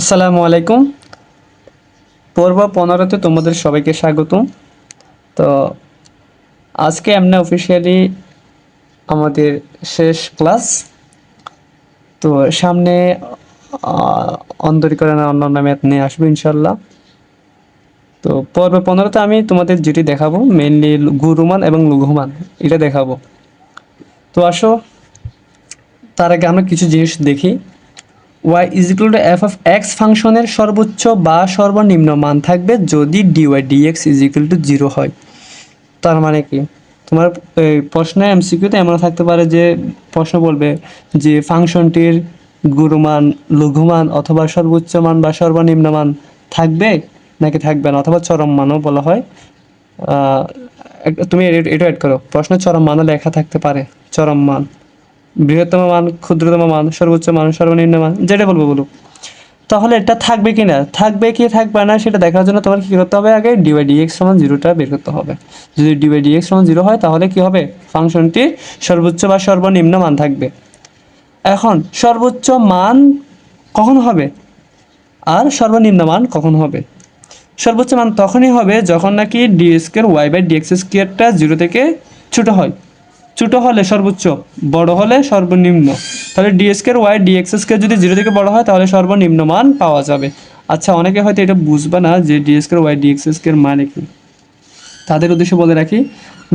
আসসালামু আলাইকুম। পর্ব পনেরোতে তোমাদের সবাইকে স্বাগত তো আজকে আমরা অফিসিয়ালি আমাদের শেষ ক্লাস তো সামনে অন্তরীকরণের অন্যান্য ম্যাথ নিয়ে আসব ইনশাল্লাহ তো পর্ব পনেরোতে আমি তোমাদের যেটি দেখাবো মেনলি গুরুমান এবং লঘুমান, এটা দেখাবো। তো আসো, তার আগে আমরা কিছু জিনিস দেখি। Y is equal to f of x ফাংশনের সর্বোচ্চ বা সর্বনিম্ন মান থাকবে যদি d dy dx is equal to zero হয়। তার মানে কি? তোমার প্রশ্নে এমসিকিউতে এমন থাকতে পারে যে প্রশ্ন বলবে যে ফাংশনটির গুরুমান লঘুমান অথবা সর্বোচ্চ মান বা সর্বনিম্ন মান থাকবে নাকি থাকবে না অথবা চরম মানও বলা হয়। তুমি এটা অ্যাড করো। প্রশ্নে চরম মানও লেখা থাকতে পারে, চরম মান। বৃহত্তম মান, ক্ষুদ্রতম মান, সর্বোচ্চ মান, সর্বনিম্ন মান যেটা বলব বলুক। তাহলে এটা থাকবে কি না থাকবে কি, থাকবে না, সেটা দেখার জন্য তোমার কি করতে হবে? আগে ডিওয়াই ডিএক্স সমান জিরোটা বের করতে হবে। যদি ডিওয়াই ডিএক্স সমান জিরো হয়, তাহলে কি হবে? ফাংশনটি সর্বোচ্চ বা সর্বনিম্ন মান থাকবে। এখন, সর্বোচ্চ মান কখন হবে? আর সর্বনিম্ন মান কখন হবে? সর্বোচ্চ মান তখনই হবে যখন নাকি d square y by dx স্কোয়ারটা জিরো থেকে ছোটো হয়। ছোট হলে সর্বোচ্চ, বড় হলে সর্বনিম্ন। তাহলে d square y dx square যদি জিরো থেকে বড় হয়, তাহলে সর্বনিম্ন মান পাওয়া যাবে। আচ্ছা অনেকে হয়তো এটা বুঝবে না যে d square y dx square মানে কি। তাদের উদ্দেশ্যে বলে রাখি,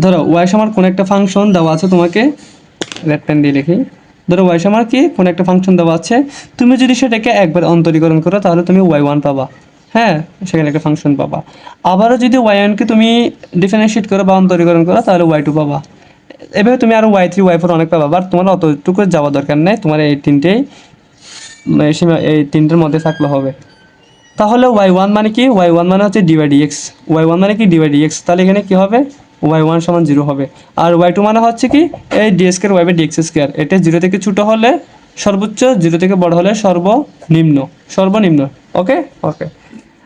ধরো ওয়াই সমান কোন একটা ফাংশন দেওয়া আছে তোমাকে রেড পেন দিয়ে লিখি। ধরো ওয়াই সমান কি, কোন একটা ফাংশন দেওয়া আছে, তুমি যদি সেটাকে একবার অন্তরীকরণ করো, তাহলে তুমি ওয়াই ওয়ান পাবা। হ্যাঁ সেখানে একটা ফাংশন পাবা। আবারও যদি ওয়াই ওয়ানকে তুমি ডিফারেন্সিয়েট করো বা অন্তরীকরণ করো, তাহলে ওয়াই টু পাবা। এভাবে তুমি আরও ওয়াই থ্রি ওয়াই ফোর অনেক পাবা বাট তোমার অতটুকু যাওয়া দরকার নেই। তোমার এই তিনটেই এই তিনটের মধ্যে থাকলে হবে। তাহলে ওয়াই ওয়ান মানে কি? ওয়াই ওয়ান মানে হচ্ছে ডিওয়াই ডিএক্স ওয়াই ওয়ান মানে কি? ডিওয়াই ডিএক্স তাহলে এখানে কি হবে? ওয়াই ওয়ান সমান জিরো হবে। আর ওয়াই টু মানে হচ্ছে কি? এই d square y by dx square এটা জিরো থেকে ছোটো হলে সর্বোচ্চ জিরো থেকে বড় হলে সর্বনিম্ন সর্বনিম্ন। ওকে? ওকে।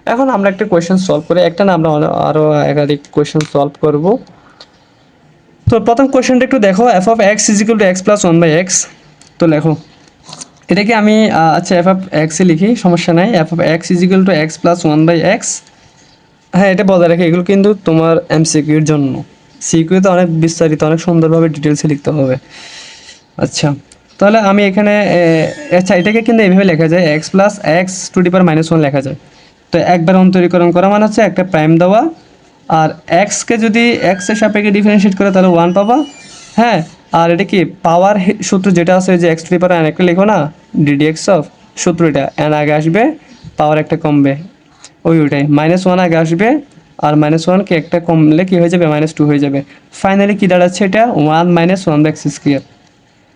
এখন আমরা একটা কোয়েশ্চেন সলভ করে। একটা না আমরা অনে- আরও একাধিক কোয়েশ্চেন সলভ করব। তো প্রথম কোয়েশ্চেনটা একটু দেখো f of x is equal to x plus one by x তো লেখো, এটাকে আমি আচ্ছা এফ অফ এক্সে লিখি, সমস্যা নাই f of x is equal to x plus one by x হ্যাঁ এটা বজায় রাখে, এগুলো কিন্তু তোমার এমসিকিউর জন্য। সিকিউতে অনেক বিস্তারিত, অনেক সুন্দরভাবে ডিটেলসে লিখতে হবে। আচ্ছা তাহলে আমি এখানে আচ্ছা এটাকে কিন্তু এইভাবে লেখা যায় x plus x to the power minus one লেখা যায়। তো একবার অন্তরীকরণ করা মানে হচ্ছে একটা প্রাইম দেওয়া আর এক্সকে যদি এক্সের সাপেক্ষে ডিফারেন্সিয়েট করে, তাহলে ওয়ান পাবা। হ্যাঁ আর এটা কি পাওয়ার সূত্র যেটা আছে যে x to the power n একটা লেখো না? ডিডি এক্স অফ সূত্র এটা এন আগে আসবে পাওয়ার একটা কমবে। ওই ওইটাই মাইনাস ওয়ান আগে আসবে, আর মাইনাস ওয়ানকে একটা কমলে কি হয়ে যাবে? মাইনাস টু হয়ে যাবে। ফাইনালি কি দাঁড়াচ্ছে এটা? One minus one x square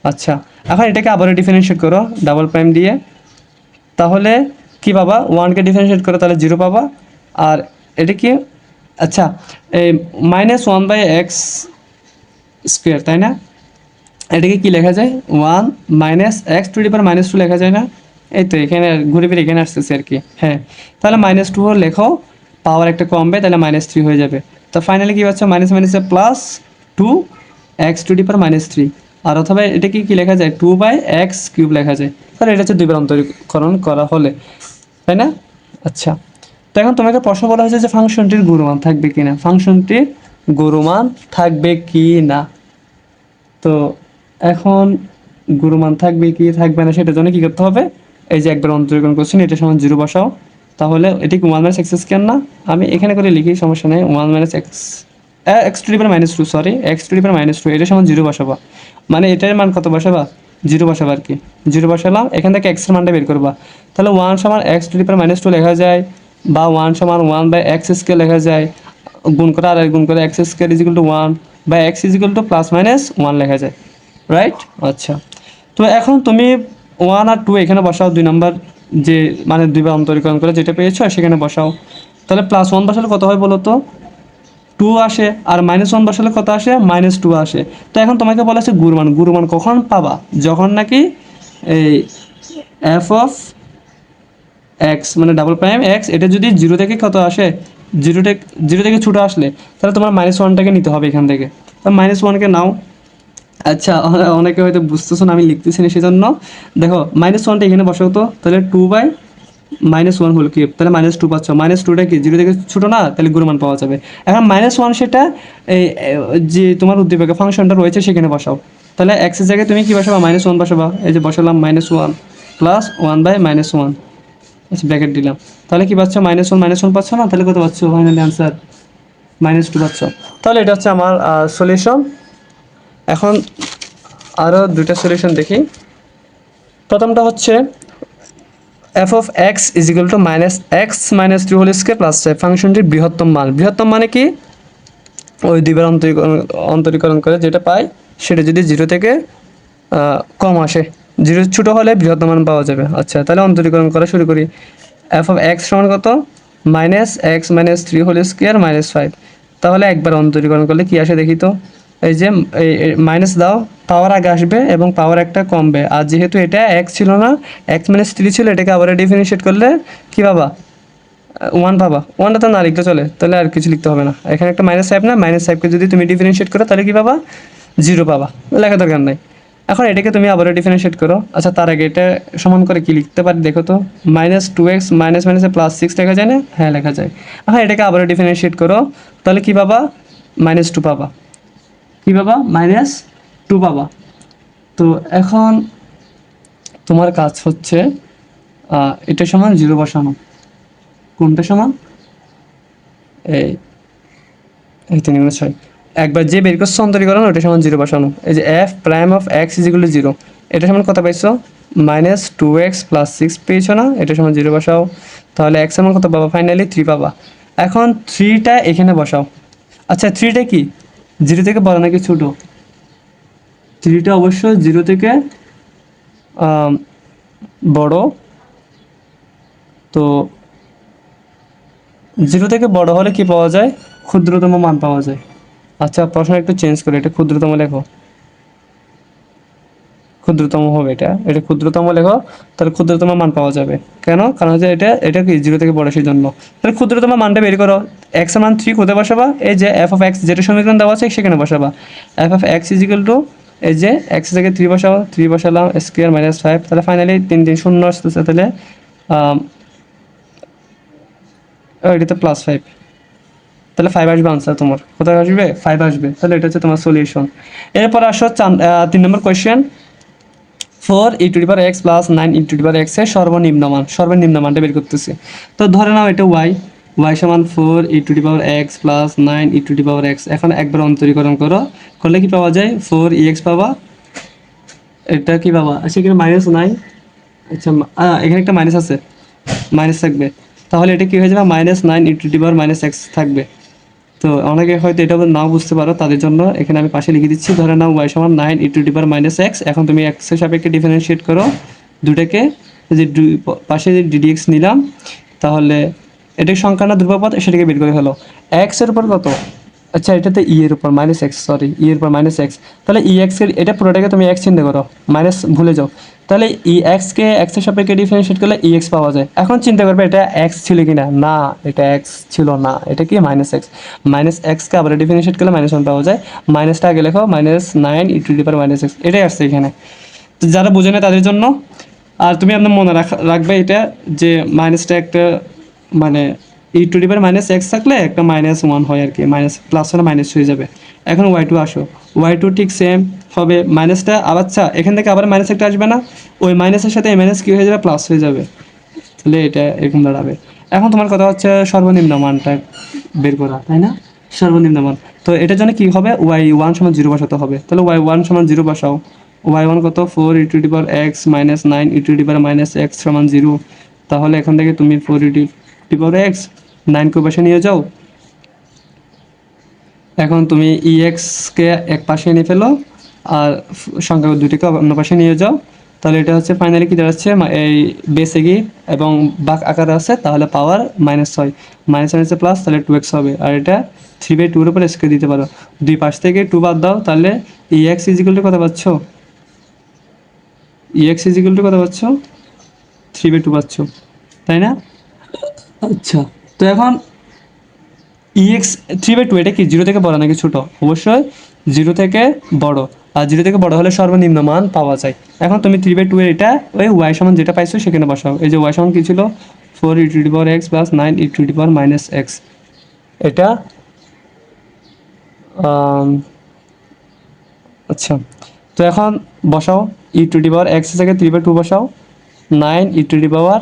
আচ্ছা এখন এটাকে আবারও ডিফারেন্সিয়েট করো ডাবল প্রাইম দিয়ে। তাহলে কি পাবা? ওয়ানকে ডিফারেন্সিয়েট করো, তাহলে জিরো পাবা। আর এটা কি আচ্ছা এই minus one by x square তাই না? এটাকে কি লেখা যায়? One minus x to the power minus two লেখা যায় না? এই তো, এখানে ঘুরে ফিরে এখানে আসতেছে আর কি হ্যাঁ। তাহলে মাইনাস টু লেখো পাওয়ার একটা কমবে, তাহলে মাইনাস থ্রি হয়ে যাবে। তো ফাইনালি কি পাচ্ছ? মাইনাস মাইনাসে plus two x to the power minus three আর অথবা এটাকে কি লেখা যায়? টু বাই এক্স কিউব লেখা যায়। তাহলে এটা হচ্ছে দুইবার অন্তরীকরণ করা হলে, তাই না? আচ্ছা। তো এখন তোমাকে প্রশ্ন বলা হয়েছে যে ফাংশনটির গুরুমান থাকবে কি না ফাংশনটির গুরুমান থাকবে কি না তো এখন গুরুমান থাকবে কি থাকবে না সেটার জন্য কি করতে হবে? এই যে একবার অন্তরীকরণ করছেন, এটা সমান জিরো বসাও। তাহলে এটি ওয়ান মাইনাস এক্স স্কোয়ার না? আমি এখানে করে লিখি, সমস্যা নেই, one minus x x to the power minus two, sorry, x to the power minus two, এটা সমান জিরো বসাবা। মানে এটার মান কত বসাবা? জিরো বসাবা আর কি। জিরো বসালাম, এখান থেকে এক্সের মানটা বের করবা। তাহলে ওয়ান সমান x to the power minus two লেখা যায় বা ওয়ান সমান ওয়ান বাই এক্স স্কোয়ার লেখা যায়, গুণ করে আর গুণ করে x square is equal to one বা x is equal to plus minus one লেখা যায় রাইট আচ্ছা। তো এখন তুমি ওয়ান আর টু এখানে বসাও, দুই নাম্বার যে মানে দুইবার অন্তরীকরণ করে যেটা পেয়েছ সেখানে বসাও। তাহলে প্লাস ওয়ান বসালে কত হয় বলো তো টু আসে আর মাইনাস ওয়ান বসালে কত আসে? মাইনাস টু আসে। তো এখন তোমাকে বলা আছে গুরুমান গুরুমান কখন পাবা? যখন নাকি এই এফ অফ এক্স মানে ডাবল প্রাইম এক্স এটা যদি জিরো থেকে কত আসে? জিরো থেকে জিরো থেকে ছোটো আসলে, তাহলে তোমার মাইনাস ওয়ানটাকে নিতে হবে এখান থেকে। মাইনাস ওয়ানকে নাও। আচ্ছা অনেকে হয়তো বুঝতেছো না, আমি লিখতেছি না সেজন্য। দেখো মাইনাস ওয়ানটা এখানে বসাও তো, তাহলে two by minus one whole cube তাহলে মাইনাস টু পাচ্ছ। মাইনাস টুটা কি জিরো থেকে ছোটো না? তাহলে গুরুমান পাওয়া যাবে। এখন মাইনাস ওয়ান সেটা এই যে তোমার উদ্দীপকের ফাংশনটা রয়েছে, সেখানে বসাও। তাহলে এক্সের জায়গায় তুমি কি বসাবা? Minus one বসাবা। এই যে বসালাম minus one plus one by minus one আচ্ছা ব্র্যাকেট দিলাম। তাহলে কি পাচ্ছ? মাইনাস ওয়ান মাইনাস ওয়ান পাচ্ছ না? তাহলে কত পাচ্ছ? ফাইনালি আনসার মাইনাস টু পাচ্ছ। তাহলে এটা হচ্ছে আমার সলিউশন এখন আরও দুইটা সলিউশন দেখি। প্রথমটা হচ্ছে f of x is equal to minus x minus three whole square plus five ফাংশনটির বৃহত্তম মান। বৃহত্তম মানে কি? ওই দুইবার অন্তরীকরণ অন্তরীকরণ করে যেটা পাই সেটা যদি জিরো থেকে কম আসে। জিরো ছোটো হলে বৃহত্তম মান পাওয়া যাবে। আচ্ছা তাহলে অন্তরীকরণ করা শুরু করি। এফ অফ এক্স সমান কত? Minus x minus three whole square minus five তাহলে একবার অন্তরীকরণ করলে কি আসে দেখি তো? এই যে মাইনাস দাও পাওয়ার আগে আসবে এবং পাওয়ার একটা কমবে। আর যেহেতু এটা এক্স ছিল না এক্স মাইনাস থ্রি ছিল, এটাকে আবার ডিফারেন্সিয়েট করলে কি পাবা? ওয়ান পাবা। ওয়ানটা তো না লিখলে চলে, তাহলে আর কিছু লিখতে হবে না। এখানে একটা মাইনাস ফাইভ না মাইনাস ফাইভকে যদি তুমি ডিফারেন্সিয়েট করো, তাহলে কি পাবা? জিরো পাবা। লেখা দরকার নাই। এখন এটাকে তুমি আবারও ডিফারেন্সিয়েট করো। আচ্ছা তার আগে এটা সমান করে কি লিখতে পারি? দেখো তো মাইনাস টু এক্স মাইনাস মাইনাসে প্লাস সিক্স লেখা যায় না? হ্যাঁ লেখা যায়। এখন এটাকে আবারও ডিফারেন্সিয়েট করো। তাহলে কি পাবা? মাইনাস টু পাবা। কি পাবা? মাইনাস টু পাবা। তো এখন তোমার কাজ হচ্ছে এটা সমান জিরো বসানো। কোনটা সমান? এই এই তিন ছয়। একবার যে বের করছ অন্তরীকরণ ওটা সমান জিরো বসানো এই যে F prime of X is equal zero এটা সমান কত পাইছো? Minus two X plus six পেয়েছ না? এটা সমান জিরো বসাও। তাহলে এক্স সমান কত পাবা? ফাইনালি থ্রি পাবা। এখন থ্রিটা এখানে বসাও। আচ্ছা থ্রিটা কি? জিরো থেকে বড় নাকি ছোটো? থ্রিটা অবশ্যই জিরো থেকে বড়। তো জিরো থেকে বড় হলে কি পাওয়া যায়? ক্ষুদ্রতম মান পাওয়া যায়। আচ্ছা প্রশ্ন একটু চেঞ্জ করে, এটা ক্ষুদ্রতম লেখো। ক্ষুদ্রতম হবে এটা এটা ক্ষুদ্রতম লেখো, তাহলে ক্ষুদ্রতম মান পাওয়া যাবে। কেন? কারণ হচ্ছে এটা এটা কি জিরো থেকে বড় সেই জন্য। তাহলে ক্ষুদ্রতম মানটা বের করো এক্স মান থ্রি কোথায় বসাবা? এই যে এফ অফ এক্স যেটা সমীকরণ দেওয়া আছে, সেখানে বসাবা। F of x is equal to এই যে এক্স থেকে থ্রি বসাও থ্রি বসালাম স্কোয়ার মাইনাস ফাইভ তাহলে ফাইনালি তিন তিন, শূন্য আসতেছে, তাহলে এটাতে প্লাস ফাইভ তাহলে ফাইভ আসবে আনসার তোমার। কোথায় আসবে? ফাইভ আসবে। তাহলে এটা হচ্ছে তোমার সলিউশন এরপর আসো তিন নম্বর question four e to the power x plus nine e to the power এক্সের সর্বনিম্ন মান, সর্বনিম্ন মানটা বের করতেছি। তো ধরে নাও এটা ওয়াই ওয়াই সমান four e to the power x plus nine e to the power x এখন একবার অন্তরীকরণ করো। করলে কি পাওয়া যায়? ফোর ই এক্স পাবা। এটা কি পাবা? আচ্ছা এখানে মাইনাস নাই আচ্ছা এখানে একটা মাইনাস আছে। মাইনাস থাকবে। তাহলে এটা কি হয়ে যাবে? Minus nine e to the power minus x থাকবে। তো অনেকে হয়তো এটা নাও বুঝতে পারো তাদের জন্য। এখানে আমি পাশে লিখে দিচ্ছি, ধরে নাও ওয়াই সমান nine e to the power minus x এখন তুমি এক্সের সাপেক্ষে ডিফারেন্সিয়েট করো দুটাকে। যে পাশে যে ডিডিএক্স নিলাম, তাহলে এটা সংখ্যা না ধ্রুবপদ সেটাকে বের করে ফেলো। এক্সের উপর কত? আচ্ছা এটাতে ই এর উপর মাইনাস এক্স সরি ই এর উপর মাইনাস এক্স তাহলে ই এক্সের, এটা পুরোটাকে তুমি এক্স চিন্তা করো মাইনাস ভুলে যাও। তাহলে ই এক্সকে এক্সের সাপেক্ষে ডিফারেন্সিয়েট করলে ই এক্স পাওয়া যায়। এখন চিন্তা করবে, এটা এক্স ছিল কি না না এটা এক্স ছিল না, এটা কি মাইনাস এক্স মাইনাস এক্সকে আবার ডিফারেন্সিয়েট করলে মাইনাস ওয়ান পাওয়া যায়। মাইনাসটা আগে লেখো minus nine e to the power minus x এটাই আসছে এখানে। তো যারা বোঝে না তাদের জন্য, আর তুমি আপনার মনে রাখ- রাখবে এটা যে মাইনাসটা একটা মানে e to the power minus x থাকলে একটা মাইনাস ওয়ান হয় আর কি মাইনাস প্লাস হলে মাইনাস হয়ে যাবে। এখন ওয়াই টু আসো। ওয়াই টু ঠিক সেম হবে মাইনাসটা আচ্ছা এখান থেকে আবার মাইনাস একটা আসবে না। ওই মাইনাসের সাথে এই মাইনাস কী হয়ে যাবে? প্লাস হয়ে যাবে। তাহলে এটা এরকম দাঁড়াবে। এখন তোমার কথা হচ্ছে সর্বনিম্ন মানটা বের করা, তাই না? সর্বনিম্ন মান। তো এটার জন্য কী হবে? ওয়াই ওয়ান সমান জিরো বসাতে হবে। তাহলে ওয়াই ওয়ান সমান জিরো বসাও। ওয়াই ওয়ান কত? Four e the power x minus nine e the power minus x সমান জিরো তাহলে এখান থেকে তুমি four e the power x নাইনকে পাশে নিয়ে যাও। এখন তুমি ই এক্সকে এক পাশে নিয়ে ফেলো আর সংখ্যা দুটিকে অন্য পাশে নিয়ে যাও। তাহলে এটা হচ্ছে ফাইনালি কি দাঁড়াচ্ছে? এই বেসে গিয়ে এবং বাক আকারে আছে, তাহলে পাওয়ার মাইনাস ছয়। মাইনাস মাইনাসে প্লাস তাহলে টু এক্স হবে। আর এটা থ্রি বাই টুর উপরে এসকে দিতে পারো। দুই পাশ থেকে টু বাদ দাও, তাহলে ই এক্স ইজিক্যাল টু কত পাচ্ছ? ই এক্স ইজিক্যাল টু কত পাচ্ছ? থ্রি বাই টু পাচ্ছ। তাই না? আচ্ছা। তো এখন ইএক্স থ্রি বাই টু এটা কি জিরো থেকে বড় নাকি ছোটো? অবশ্যই জিরো থেকে বড়। আর জিরো থেকে বড় হলে সর্বনিম্ন মান পাওয়া যায়। এখন তুমি থ্রি বাই টু এটা ওই ওয়াই সমান যেটা পাইছো সেখানে বসাও। এই যে ওয়াই সমান কি ছিল? Four e to the power x plus nine e to the power minus x এটা আচ্ছা তো এখন বসাও। E to the power x থেকে থ্রি বাই টু বসাও। Nine e to the power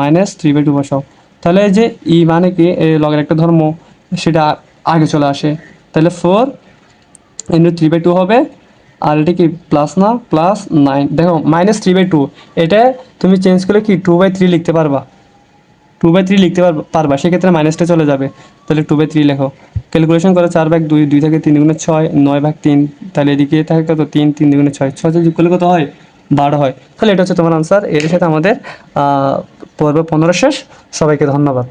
minus three by two বসাও। তাহলে যে ই মানে কি? লগের একটা ধর্ম, সেটা আগে চলে আসে। তাহলে four into three by two হবে। আর এটা কি প্লাস না? প্লাস নাইন দেখো মাইনাস থ্রি বাই টু এটা তুমি চেঞ্জ করলে কি? টু বাই থ্রি লিখতে পারবা। টু বাই থ্রি লিখতে পারবা সেক্ষেত্রে মাইনাসটা চলে যাবে। তাহলে টু বাই থ্রি লেখো। ক্যালকুলেশন করে, চার ভাগ দুই দুই থেকে তিন গুণে ছয়, নয় ভাগ তিন। তাহলে এদিকে থাকে কত? তিন তিন দুগুণে ছয়। ছয় যোগ করলে কত হয়? বারো হয়। তাহলে এটা হচ্ছে তোমার আনসার এর সাথে আমাদের পর্ব পনেরো শেষ সবাইকে ধন্যবাদ।